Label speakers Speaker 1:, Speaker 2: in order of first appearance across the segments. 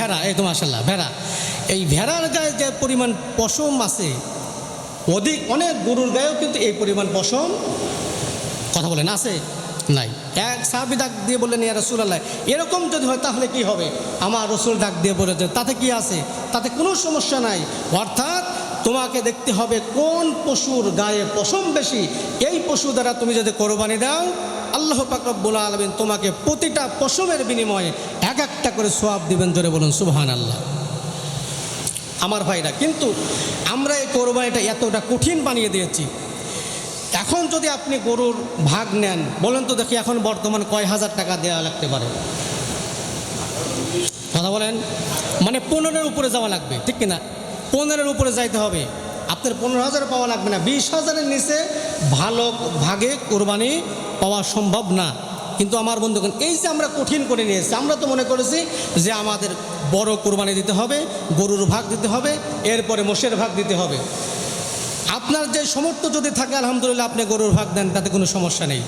Speaker 1: ভেড়া, এই তো মাসাল্লাহ ভেড়া। এই ভেড়ার গায়ে যে পরিমাণ পশম আছে, অধিক অনেক গরুর গায়েও কিন্তু এই পরিমাণ পশম কথা বলেন আছে নাই। এক সাহাবি ডাক দিয়ে বললেন, ইয়া রসুল আল্লাহ এরকম যদি হয় তাহলে কি হবে? আমার রসুল ডাক দিয়ে বলেছে তাতে কি আছে? তাতে কোনো সমস্যা নাই। অর্থাৎ তোমাকে দেখতে হবে কোন পশুর গায়ে পশম বেশি। এই পশু দ্বারা তুমি যদি কোরবানি দাও আল্লাহ পাকরব্বুল আলমিন তোমাকে প্রতিটা পশমের বিনিময়ে এক একটা করে সোয়াব দিবেন, জোরে বলুন সুবহান আল্লাহ আমার ভাইরা, কিন্তু আমরা এই কোরবানিটা এতটা কঠিন বানিয়ে দিয়েছি। এখন যদি আপনি গরুর ভাগ নেন, বলেন তো দেখি এখন বর্তমান কয় হাজার টাকা দেওয়া লাগতে পারে? কথা বলেন? মানে পনেরোর উপরে যাওয়া লাগবে, ঠিক কিনা? পনেরোর উপরে যাইতে হবে। আপনার পনেরো হাজার পাওয়া লাগবে না। বিশ হাজারের নিচে ভালো ভাগে কোরবানি পাওয়া সম্ভব না। কিন্তু আমার বন্ধুগণ, এই যে আমরা কঠিন করে নিয়েছি, আমরা তো মনে করেছি যে আমাদের বড় কোরবানি দিতে হবে, গরুর ভাগ দিতে হবে, এরপরে মোষের ভাগ দিতে হবে। আপনার যে সমর্থ যদি থাকে, আলহামদুলিল্লাহ আপনি গরুর ভাগ দেন, তাতে কোনো সমস্যা নেই।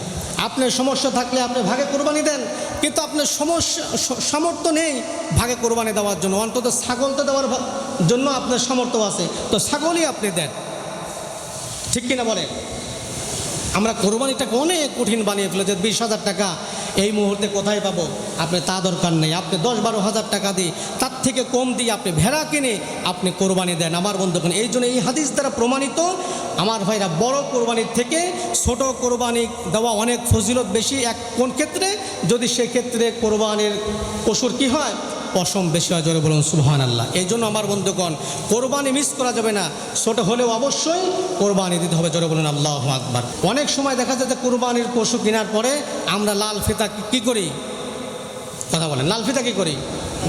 Speaker 1: আপনার সমস্যা থাকলে আপনি ভাগে কোরবানি দেন, কিন্তু আপনার সমস্যা, সামর্থ্য নেই ভাগে কোরবানি দেওয়ার জন্য। অন্তত ছাগল তো দেওয়ার জন্য আপনার সামর্থ্য আছে। তো ছাগলই আপনি দেন। ঠিক কিনা বলেন? আমরা কোরবানিটাকে অনেক কঠিন বানিয়ে ফেলেছি, বিশ হাজার টাকা। এই মুহূর্তে কোথায় পাবো? আপনি তা দরকার নেই। আপনি দশ বারো হাজার টাকা দিয়ে, তার থেকে কম দিয়ে আপনি ভেড়া কিনে আপনি কোরবানি দেন। আমার বন্ধুগণ, এই জন্য এই হাদিস দ্বারা প্রমাণিত, আমার ভাইরা বড় কোরবানির থেকে ছোট কোরবানি দেওয়া অনেক ফজিলত বেশি। এক কোন ক্ষেত্রে? যদি সেক্ষেত্রে কোরবানির পশুর কি হয়? পশম বেশি হয়, জোরে বলুন সুবহান আল্লাহ এই জন্য আমার বন্ধুগণ, কোরবানি মিস করা যাবে না। ছোট হলেও অবশ্যই কোরবানি দিতে হবে, জোরে বলুন, আল্লাহ আকবার। অনেক সময় দেখা যায় যে কোরবানির পশু কেনার পরে আমরা লাল ফিতা কি- করি? কথা বলেন, লাল ফিতা কি করি?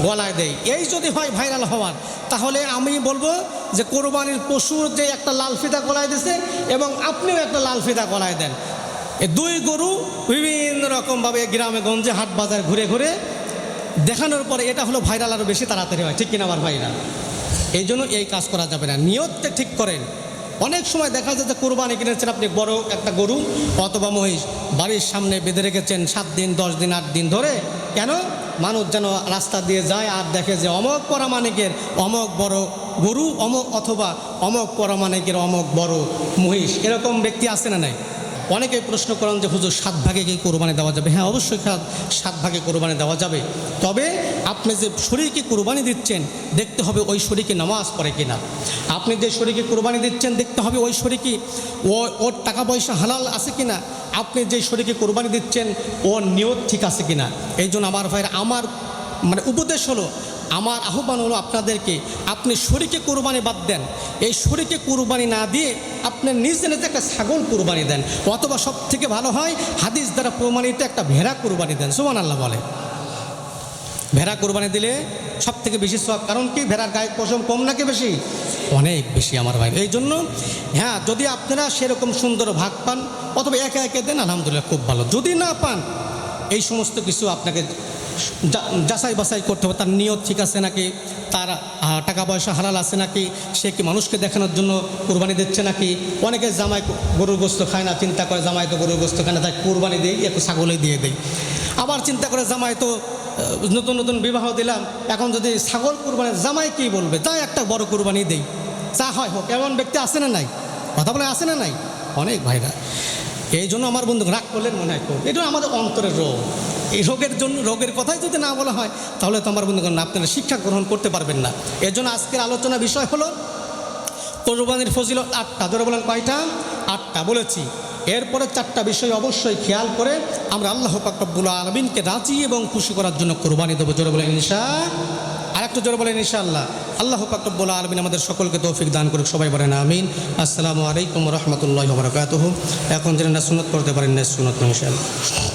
Speaker 1: গলায় দেই। এই যদি হয় ভাইরাল হওয়ার, তাহলে আমি বলব যে কোরবানির পশুর যে একটা লাল ফিতা গলায় দিছে এবং আপনিও একটা লাল ফিতা গলায় দেন। এই দুই গরু বিভিন্ন রকমভাবে গ্রামে, গঞ্জে হাট বাজার ঘুরে ঘুরে দেখানোর পরে এটা হলো ভাইরাল আরও বেশি তাড়াতাড়ি হয়, ঠিক কিনা আমার ভাইরা? এই জন্য এই কাজ করা যাবে না। নিয়তটা ঠিক করেন। অনেক সময় দেখা যায় যে কোরবানি কিনেছেন আপনি বড় একটা গরু, অথবা মহিষ, বাড়ির সামনে বেঁধে রেখেছেন সাত দিন, দশ দিন, আট দিন ধরে। কেন? মানুষ যেন রাস্তা দিয়ে যায় আর দেখে যে অমক পরামানিকের অমক বড় গরু, অমক অথবা অমক পরামানিকের অমক বড় মহিষ। এরকম ব্যক্তি আছে না নাই? অনেকেই প্রশ্ন করেন যে, হুজুর, সাত ভাগে কি কোরবানি দেওয়া যাবে? হ্যাঁ অবশ্যই সাত ভাগে কোরবানি দেওয়া যাবে। তবে আপনি যে শরীরকে কোরবানি দিচ্ছেন, দেখতে হবে ওই শরীরকে নামাজ পড়ে কিনা। আপনি যে শরীরকে কোরবানি দিচ্ছেন, দেখতে হবে ওই শরীরকে ও, ওর টাকা পয়সা হালাল আছে কিনা। আপনি যে শরীরকে কোরবানি দিচ্ছেন, ওর নিয়ত ঠিক আছে কিনা। এই জন্য আমার ভাইয়ের, আমার মানে উপদেশ হলো আমার আহ্বান হলো আপনাদেরকে, আপনি শরীকে কোরবানি বাদ দেন। এই শরীকে কোরবানি না দিয়ে আপনি নিজে নিজে একটা ছাগল কোরবানি দেন। অথবা সব থেকে ভালো হয়, হাদিস দ্বারা প্রমাণিত একটা ভেড়া কোরবানি দেন। সুমান আল্লাহ বলে। ভেড়া কোরবানি দিলে সব থেকে বেশি সব কারণ কি? ভেড়ার গায়ে পশম কম নাকি বেশি? অনেক বেশি আমার ভাই। এই জন্য হ্যাঁ যদি আপনারা সেরকম সুন্দর ভাগ পান, অথবা একে একে দেন, আলহামদুলিল্লাহ খুব ভালো। যদি না পান, এই সমস্ত কিছু আপনাকে যাচাই বাছাই করতে হবে, তার নিয়ত ঠিক আছে নাকি? তার টাকা পয়সা হালাল আছে নাকি? সে কি মানুষকে দেখানোর জন্য কোরবানি দিচ্ছে নাকি? অনেকে জামাই গরুর গোস্ত খায় না, চিন্তা করে জামাই তো গরুর গোস্ত খায় না, তাই কোরবানি দিই, একটু ছাগলে দিয়ে দেয় আবার চিন্তা করে জামাই তো নতুন নতুন বিবাহ দিলাম, এখন যদি ছাগল কোরবানি, জামাই কি বলবে? তাই একটা বড় কোরবানি দেই। যা হয় হোক, এমন ব্যক্তি আছে না নাই? কথা বলে আছে না নাই? অনেক ভাইরা। এই জন্য আমার বন্ধু রাগ করলেন মনে হয় এটা আমাদের অন্তরের রোগ। এই রোগের জন্য, রোগের কথাই যদি না বলা হয়, তাহলে তো আমার বন্ধুগণ, আপনারা শিক্ষা গ্রহণ করতে পারবেন না। এর জন্য আজকের আলোচনা বিষয় হলো, কোরবানির ফজিলত আটটা, ধরে বলেন কয়টা? আটটা, বলেছি। এরপরে চারটা বিষয় অবশ্যই খেয়াল করে আমরা আল্লাহ পাকবুল আলমিনকে রাজি এবং খুশি করার জন্য কোরবানি দেবো, জোরে বলেন ইনশা। আর একটু জোরে বলেন ইনশাআল্লাহ। আল্লাহ পাকবুল আলমিন আমাদের সকলকে তৌফিক দান করুক, সবাই বলেন আমিন। আসসালামু আলাইকুম রহমতুল্লাহ বরকাত এখন যেন না সুনত করতে পারেন, না সুনত ইনশাআল্লাহ।